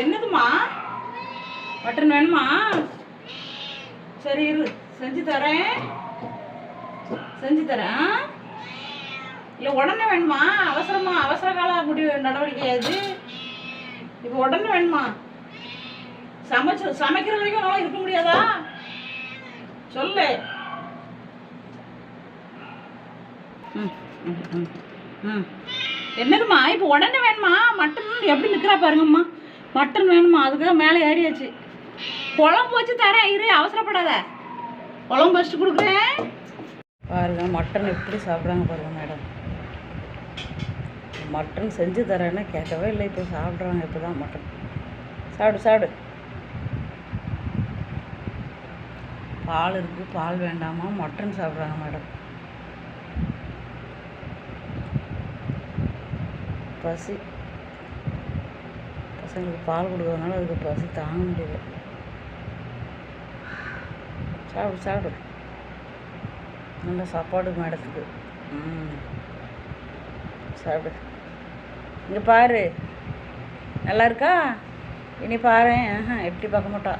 என்னதுமா மட்டன் வேணுமா? சரி இரு. செஞ்சு தரேன். செஞ்சு தரேன். ஆ? இல்லை உடனே வேணுமா? அவசரமா அவசர கால முடிவு நடவடிக்கை அது இப்போ உடனே வேணுமா? சமைச்சு சமைக்கிற வரைக்கும் என்னால் இருக்க முடியாதா? சொல்லு. ம் ம் ம் ம். என்னதும்மா? இப்போ உடனே வேணுமா? மட்டன் எப்படி நிற்கிறா பாருங்கம்மா. மட்டன் வேணுமா? அதுக்காக மேலே ஏறியாச்சு. குழம்பு வச்சு தரேன் இரு அவசரப்படாத. குழம்பு வச்சு கொடுக்குறேன். பாருங்க மட்டன் எப்படி சாப்பிட்றாங்க பாருங்க மேடம். மட்டன் செஞ்சு தரேன்னு கேட்கவே இல்லை இப்போ சாப்பிட்றாங்க இப்போ தான் மட்டன். சாப்பிடு சாப்பிடு. பால் இருக்குது பால் வேண்டாமா? மட்டன் சாப்பிட்றாங்க மேடம். பசி. பசங்களுக்கு பால் கொடுக்கறதுனால அதுக்கு பசி தாங்க முடியல. சாப்பிடு சாப்பிடு. நல்ல சாப்பாடு மேடத்துக்கு. ம். சாப்பிடு. இங்கே பாரு. நல்லா இருக்கா? இனி பாரு. எப்படி பார்க்க மாட்டா?